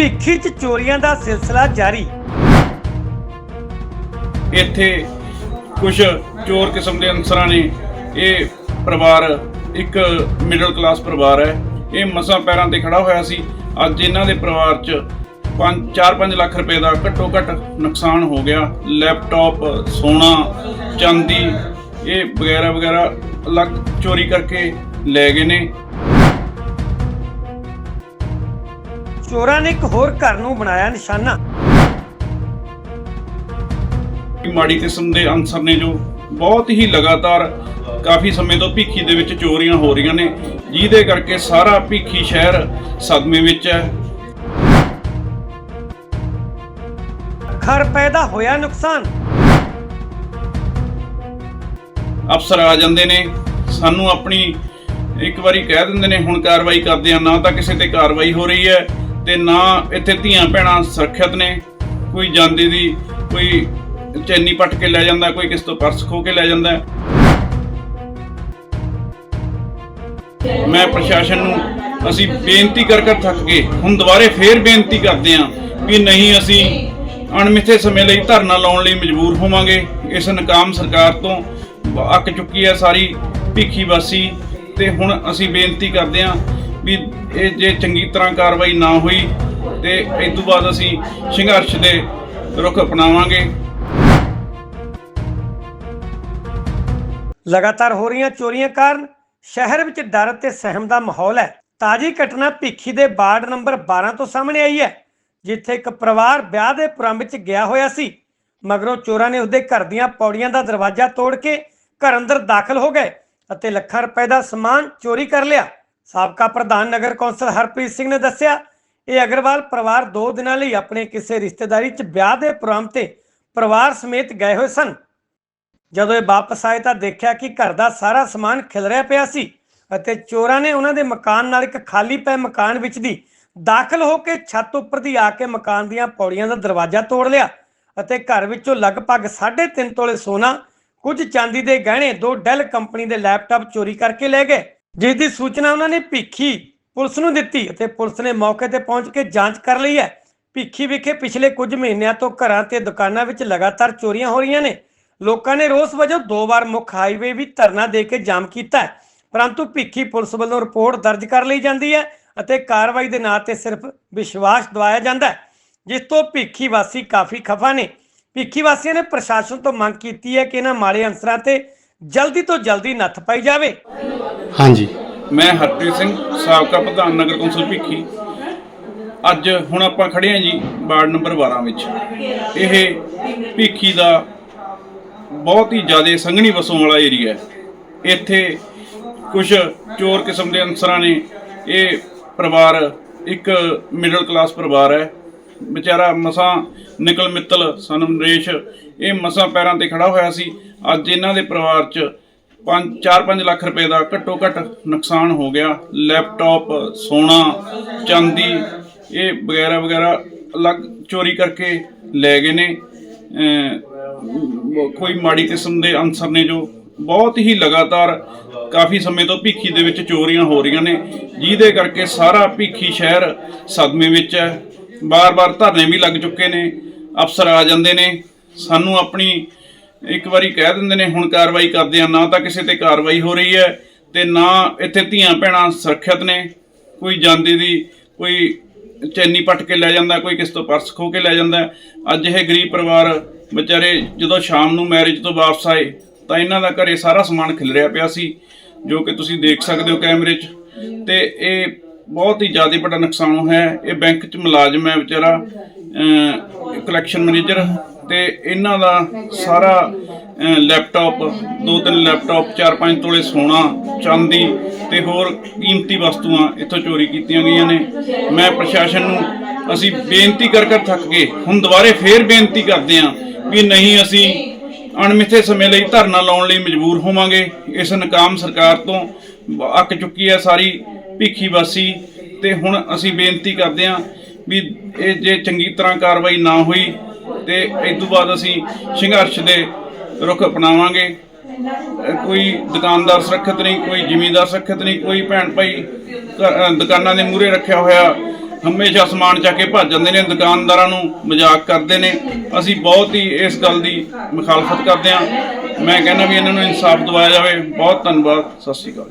ਭਿੱਖੀ 'ਚ ਚੋਰੀਆਂ ਦਾ ਸਿਲਸਿਲਾ ਜਾਰੀ। ਇੱਥੇ ਕੁਝ ਚੋਰ ਕਿਸਮ ਦੇ ਅਨਸਰਾਂ ਨੇ। ਇਹ ਪਰਿਵਾਰ, ਇੱਕ ਮਿਡਲ ਕਲਾਸ ਪਰਿਵਾਰ ਹੈ। ਇਹ ਮਸਾਂ ਪੈਰਾਂ ਤੇ ਖੜਾ ਹੋਇਆ ਸੀ। ਅੱਜ ਇਹਨਾਂ ਦੇ ਪਰਿਵਾਰ 'ਚ 4-5 ਲੱਖ ਰੁਪਏ ਦਾ ਘੱਟੋ ਘੱਟ ਨੁਕਸਾਨ ਹੋ ਗਿਆ। ਲੈਪਟਾਪ ਸੋਨਾ, ਚਾਂਦੀ, ਇਹ ਵਗੈਰਾ ਵਗੈਰਾ ਅਲੱਗ ਚੋਰੀ ਕਰਕੇ ਲੈ ਗਏ ਨੇ। ਚੋਰਾਂ ਨੇ ਇੱਕ ਹੋਰ ਘਰ ਨੂੰ ਬਣਾਇਆ ਨਿਸ਼ਾਨਾ। ਮਾੜੀ ਕਿਸਮ ਦੇ ਅਨਸਰ ਨੇ ਜੋ ਬਹੁਤ ਹੀ ਲਗਾਤਾਰ ਕਾਫੀ ਸਮੇਂ ਤੋਂ ਭੀਖੀ ਦੇ ਵਿੱਚ ਚੋਰੀਆਂ ਹੋ ਰਹੀਆਂ ਨੇ ਜਿਹਦੇ ਕਰਕੇ ਸਾਰਾ ਭੀਖੀ ਸ਼ਹਿਰ ਸਦਮੇ ਵਿੱਚ ਹੈ। ਲੱਖਾਂ ਰੁਪਏ ਦਾ ਹੋਇਆ ਨੁਕਸਾਨ। ਅਫਸਰ ਆ ਜਾਂਦੇ ਨੇ ਸਾਨੂੰ ਆਪਣੀ ਇੱਕ ਵਾਰੀ ਕਹਿ ਦਿੰਦੇ ਨੇ ਹੁਣ ਕਾਰਵਾਈ ਕਰਦੇ ਆ ਨਾ ਤਾਂ ਕਿਸੇ ਤੇ ਕਾਰਵਾਈ ਹੋ ਰਹੀ ਹੈ। ਤੇ ਨਾ ਇੱਥੇ ਧੀਆਂ ਭੈਣਾਂ ਸੁਰੱਖਿਅਤ ਨੇ। ਕੋਈ ਜਾਂਦੇ ਦੀ ਕੋਈ ਚੈਨੀ ਪੱਟ ਕੇ ਲੈ ਜਾਂਦਾ, ਕੋਈ ਕਿਸ ਤੋਂ ਪਰਸ ਖੋ ਕੇ ਲੈ ਜਾਂਦਾ। ਮੈਂ ਪ੍ਰਸ਼ਾਸਨ ਨੂੰ ਅਸੀਂ ਬੇਨਤੀ ਕਰ ਕਰ ਥੱਕ ਗਏ। ਹੁਣ ਦੁਬਾਰੇ ਫੇਰ ਬੇਨਤੀ ਕਰਦੇ ਹਾਂ ਵੀ ਨਹੀਂ ਅਸੀਂ ਅਣਮਿੱਥੇ ਸਮੇਂ ਲਈ ਧਰਨਾ ਲਾਉਣ ਲਈ ਮਜਬੂਰ ਹੋਵਾਂਗੇ। ਇਸ ਨਕਾਮ ਸਰਕਾਰ ਤੋਂ ਅੱਕ ਚੁੱਕੀ ਹੈ ਸਾਰੀ ਭੀਖੀ ਵਾਸੀ ਤੇ ਹੁਣ ਅਸੀਂ ਬੇਨਤੀ ਕਰਦੇ ਹਾਂ ਵੀ ਇਹ ਜੇ ਚੰਗੀ ਤਰ੍ਹਾਂ ਕਾਰਵਾਈ ਨਾ ਹੋਈ ਤੇ ਇਸ ਤੋਂ ਬਾਅਦ ਅਸੀਂ ਸੰਘਰਸ਼ ਦੇ ਰੁਖ ਅਪਣਾਵਾਂਗੇ। ਲਗਾਤਾਰ ਹੋ ਰਹੀਆਂ ਚੋਰੀਆਂ ਕਾਰਨ ਸ਼ਹਿਰ ਵਿੱਚ ਡਰ ਅਤੇ ਸਹਿਮ ਦਾ ਮਾਹੌਲ ਹੈ। ਤਾਜੀ ਘਟਨਾ ਭਿੱਖੀ ਦੇ ਵਾਰਡ ਨੰਬਰ 12 ਤੋਂ ਸਾਹਮਣੇ ਆਈ ਹੈ, ਜਿੱਥੇ ਇੱਕ ਪਰਿਵਾਰ ਵਿਆਹ ਦੇ ਪ੍ਰੋਗਰਾਮ ਵਿੱਚ ਗਿਆ ਹੋਇਆ ਸੀ। ਮਗਰੋਂ ਚੋਰਾਂ ਨੇ ਉਸਦੇ ਘਰ ਦੀਆਂ ਪੌੜੀਆਂ ਦਾ ਦਰਵਾਜ਼ਾ ਤੋੜ ਕੇ ਘਰ ਅੰਦਰ ਦਾਖਲ ਹੋ ਗਏ ਅਤੇ ਲੱਖਾਂ ਰੁਪਏ ਦਾ ਸਮਾਨ ਚੋਰੀ ਕਰ ਲਿਆ। ਸਾਬਕਾ ਪ੍ਰਧਾਨ ਨਗਰ ਕੌਂਸਲ ਹਰਪ੍ਰੀਤ ਸਿੰਘ ਨੇ ਦੱਸਿਆ, ਇਹ ਅਗਰਵਾਲ ਪਰਿਵਾਰ 2 ਦਿਨਾਂ ਲਈ ਆਪਣੇ ਕਿਸੇ ਰਿਸ਼ਤੇਦਾਰੀ 'ਚ ਵਿਆਹ ਦੇ ਪ੍ਰੋਗਰਾਮ ਤੇ ਪਰਿਵਾਰ ਸਮੇਤ ਗਏ ਹੋਏ ਸਨ। ਜਦੋਂ ਇਹ ਵਾਪਸ ਆਏ ਤਾਂ ਦੇਖਿਆ ਕਿ ਘਰ ਦਾ ਸਾਰਾ ਸਮਾਨ ਖਿਲਰਿਆ ਪਿਆ ਸੀ ਅਤੇ ਚੋਰਾਂ ਨੇ ਉਹਨਾਂ ਦੇ ਮਕਾਨ ਨਾਲ ਇੱਕ ਖਾਲੀ ਪਏ ਮਕਾਨ ਵਿੱਚ ਦੀ ਦਾਖਲ ਹੋ ਕੇ ਛੱਤ ਉੱਪਰ ਦੀ ਆ ਕੇ ਮਕਾਨ ਦੀਆਂ ਪੌੜੀਆਂ ਦਾ ਦਰਵਾਜ਼ਾ ਤੋੜ ਲਿਆ ਅਤੇ ਘਰ ਵਿੱਚੋਂ ਲਗਭਗ 3.5 ਤੋਲੇ ਸੋਨਾ, ਕੁਝ ਚਾਂਦੀ ਦੇ ਗਹਿਣੇ, ਦੋ ਡੈਲ ਕੰਪਨੀ ਦੇ ਲੈਪਟਾਪ ਚੋਰੀ ਕਰਕੇ ਲੈ ਗਏ। ਜਿਸ ਦੀ ਸੂਚਨਾ ਉਹਨਾਂ ਨੇ ਭਿੱਖੀ ਪੁਲਿਸ ਨੂੰ ਦਿੱਤੀ ਅਤੇ ਪੁਲਿਸ ਨੇ ਮੌਕੇ ਤੇ ਪਹੁੰਚ ਕੇ ਜਾਂਚ ਕਰ ਲਈ ਹੈ। ਭਿੱਖੀ ਵਿਖੇ ਪਿਛਲੇ ਕੁਝ ਮਹੀਨਿਆਂ ਤੋਂ ਘਰਾਂ ਤੇ ਦੁਕਾਨਾਂ ਵਿੱਚ ਲਗਾਤਾਰ ਚੋਰੀਆਂ ਹੋ ਰਹੀਆਂ ਨੇ। ਲੋਕਾਂ ਨੇ ਰੋਸ ਵਜੋਂ ਦੋ ਵਾਰ ਮੁੱਖ ਹਾਈਵੇ ਵੀ ਧਰਨਾ ਦੇ ਕੇ ਜਾਮ ਕੀਤਾ ਹੈ। ਪਰੰਤੂ ਭਿੱਖੀ ਪੁਲਿਸ ਵੱਲੋਂ ਰਿਪੋਰਟ ਦਰਜ ਕਰ ਲਈ ਜਾਂਦੀ ਹੈ ਅਤੇ ਕਾਰਵਾਈ ਦੇ ਨਾਂ ਤੇ ਸਿਰਫ ਵਿਸ਼ਵਾਸ ਦਵਾਇਆ ਜਾਂਦਾ ਹੈ, ਜਿਸ ਤੋਂ ਭਿੱਖੀ ਵਾਸੀ ਕਾਫੀ ਖਫਾ ਨੇ। ਭਿੱਖੀ ਵਾਸੀਆਂ ਨੇ ਪ੍ਰਸ਼ਾਸਨ ਤੋਂ ਮੰਗ ਕੀਤੀ ਹੈ ਕਿ ਇਹਨਾਂ ਮਾੜੇ ਅੰਸਰਾਂ ਤੇ ਜਲਦੀ ਤੋਂ ਜਲਦੀ ਨੱਥ ਪਾਈ ਜਾਵੇ। ਹਾਂਜੀ। ਮੈਂ ਹਰਪ੍ਰੀਤ ਸਿੰਘ, ਸਾਬਕਾ ਪ੍ਰਧਾਨ ਨਗਰ ਕੌਂਸਲ ਭੀਖੀ। ਅੱਜ ਹੁਣ ਆਪਾਂ ਖੜੇ ਹਾਂ ਜੀ, ਵਾਰਡ ਨੰਬਰ 12 ਵਿੱਚ। ਇਹ ਭੀਖੀ ਦਾ ਬਹੁਤ ਹੀ ਜ਼ਿਆਦਾ ਸੰਘਣੀ ਵਸੋਂ ਵਾਲਾ ਏਰੀਆ ਹੈ। ਇੱਥੇ ਕੁਝ ਚੋਰ ਕਿਸਮ ਦੇ ਅਨਸਰਾਂ ਨੇ, ਇਹ ਪਰਿਵਾਰ, ਇੱਕ ਮਿਡਲ ਕਲਾਸ ਪਰਿਵਾਰ ਹੈ। ਵਿਚਾਰਾ ਮਸਾਂ ਨਿਕਲ ਮਿੱਤਲ ਸਨ ਨਰੇਸ਼ ਇਹ ਮਸਾਂ ਪੈਰਾਂ ਤੇ ਖੜਾ ਹੋਇਆ ਸੀ। ਅੱਜ ਇਹਨਾਂ ਦੇ ਪਰਿਵਾਰ 'ਚ 5 4-5 ਲੱਖ ਰੁਪਏ ਦਾ ਘੱਟੋ ਘੱਟ ਨੁਕਸਾਨ ਹੋ ਗਿਆ। ਲੈਪਟਾਪ, ਸੋਨਾ, ਚਾਂਦੀ, ਇਹ ਵਗੈਰਾ ਵਗੈਰਾ ਅਲੱਗ ਚੋਰੀ ਕਰਕੇ ਲੈ ਗਏ ਨੇ। ਕੋਈ ਮਾੜੀ ਕਿਸਮ ਦੇ ਅਨਸਰ ਨੇ ਜੋ ਬਹੁਤ ਹੀ ਲਗਾਤਾਰ ਕਾਫੀ ਸਮੇਂ ਤੋਂ ਭੀਖੀ ਦੇ ਵਿੱਚ ਚੋਰੀਆਂ ਹੋ ਰਹੀਆਂ ਨੇ। ਜਿਹਦੇ ਕਰਕੇ ਸਾਰਾ ਭੀਖੀ ਸ਼ਹਿਰ ਸਦਮੇ ਵਿੱਚ ਹੈ। ਬਾਰ-ਬਾਰ ਧਰਨੇ ਵੀ ਲੱਗ ਚੁੱਕੇ ਨੇ। ਅਫਸਰ ਆ ਜਾਂਦੇ ਨੇ। ਸਾਨੂੰ ਆਪਣੀ ਇੱਕ ਵਾਰੀ ਕਹਿ ਦਿੰਦੇ ਨੇ, ਹੁਣ ਕਾਰਵਾਈ ਕਰਦੇ ਆ, ਨਾ ਤਾਂ ਕਿਸੇ ਤੇ ਕਾਰਵਾਈ ਹੋ ਰਹੀ ਹੈ ਤੇ ਨਾ ਇੱਥੇ ਧੀਆਂ ਭੈਣਾਂ ਸੁਰੱਖਿਅਤ ਨੇ, ਕੋਈ ਜਾਂਦੇ ਦੀ, ਕੋਈ ਚੈਨੀ ਪੱਟ ਕੇ ਲੈ ਜਾਂਦਾ, ਕੋਈ ਕਿਸ ਤੋਂ ਪਰਸ ਖੋ ਕੇ ਲੈ ਜਾਂਦਾ ਅੱਜ ਇਹ ਗਰੀਬ ਪਰਿਵਾਰ ਵਿਚਾਰੇ ਜਦੋਂ ਸ਼ਾਮ ਨੂੰ ਮੈਰਿਜ ਤੋਂ ਵਾਪਸ ਆਏ, ਤਾਂ ਇਹਨਾਂ ਦਾ ਘਰੇ ਸਾਰਾ ਸਮਾਨ ਖਿਲਰਿਆ ਪਿਆ ਸੀ, ਜੋ ਕਿ ਤੁਸੀਂ ਦੇਖ ਸਕਦੇ ਹੋ ਕੈਮਰੇ 'ਚ। ਤੇ ਇਹ ਬਹੁਤ ਹੀ ਜ਼ਿਆਦਾ ਵੱਡਾ ਨੁਕਸਾਨ ਹੋਇਆ ਹੈ। ਇਹ ਬੈਂਕ 'ਚ ਮੁਲਾਜ਼ਮ ਹੈ ਵਿਚਾਰਾ ਕਲੈਕਸ਼ਨ ਮੈਨੇਜਰ ਤੇ ਇਹਨਾਂ ਦਾ ਸਾਰਾ ਅਹ, ਲੈਪਟਾਪ ਦੋ ਤਿੰਨ ਲੈਪਟਾਪ ਚਾਰ ਪੰਜ ਤੋਲੇ ਸੋਨਾ ਚਾਂਦੀ ਤੇ ਹੋਰ ਕੀਮਤੀ ਵਸਤੂਆਂ ਇੱਥੋਂ ਚੋਰੀ ਕੀਤੀਆਂ ਗਈਆਂ ਨੇ। ਮੈਂ ਪ੍ਰਸ਼ਾਸਨ ਨੂੰ ਅਸੀਂ ਬੇਨਤੀ ਕਰ ਕਰ ਥੱਕ ਗਏ। ਹੁਣ ਦੁਬਾਰੇ ਫੇਰ ਬੇਨਤੀ ਕਰਦੇ ਹਾਂ ਵੀ ਨਹੀਂ ਅਸੀਂ ਅਣਮਿੱਥੇ ਸਮੇਂ ਲਈ ਧਰਨਾ ਲਾਉਣ ਲਈ ਮਜਬੂਰ ਹੋਵਾਂਗੇ। ਇਸ ਨਕਾਮ ਸਰਕਾਰ ਤੋਂ ਅੱਕ ਚੁੱਕੀ ਹੈ ਸਾਰੀ ਭੀਖੀ ਵਾਸੀ ਤੇ ਹੁਣ ਅਸੀਂ ਬੇਨਤੀ ਕਰਦੇ ਹਾਂ ਵੀ ਇਹ ਜੇ ਚੰਗੀ ਤਰ੍ਹਾਂ ਕਾਰਵਾਈ ਨਾ ਹੋਈ ਤੇ ਇਸ ਤੋਂ ਬਾਅਦ ਅਸੀਂ ਸੰਘਰਸ਼ ਦੇ ਰੁਖ ਅਪਣਾਵਾਂਗੇ। ਕੋਈ ਦੁਕਾਨਦਾਰ ਸੁਰੱਖਿਅਤ ਨਹੀਂ, ਕੋਈ ਜ਼ਿਮੀਂਦਾਰ ਸੁਰੱਖਿਅਤ ਨਹੀਂ, ਕੋਈ ਭੈਣ ਭਾਈ ਘ- ਦੁਕਾਨਾਂ ਦੇ ਮੂਹਰੇ ਰੱਖਿਆ ਹੋਇਆ ਹਮੇਸ਼ਾ ਸਮਾਨ ਚੱਕ ਕੇ ਭੱਜ ਜਾਂਦੇ ਨੇ, ਦੁਕਾਨਦਾਰਾਂ ਨੂੰ ਮਜ਼ਾਕ ਕਰਦੇ ਨੇ। ਅਸੀਂ ਬਹੁਤ ਹੀ ਇਸ ਗੱਲ ਦੀ ਮੁਖਾਲਫਤ ਕਰਦੇ ਹਾਂ। ਮੈਂ ਕਹਿੰਦਾ ਵੀ ਇਹਨਾਂ ਨੂੰ ਇਨਸਾਫ ਦਿਵਾਇਆ ਜਾਵੇ। ਬਹੁਤ ਧੰਨਵਾਦ। ਸਤਿ ਸ਼੍ਰੀ ਅਕਾਲ।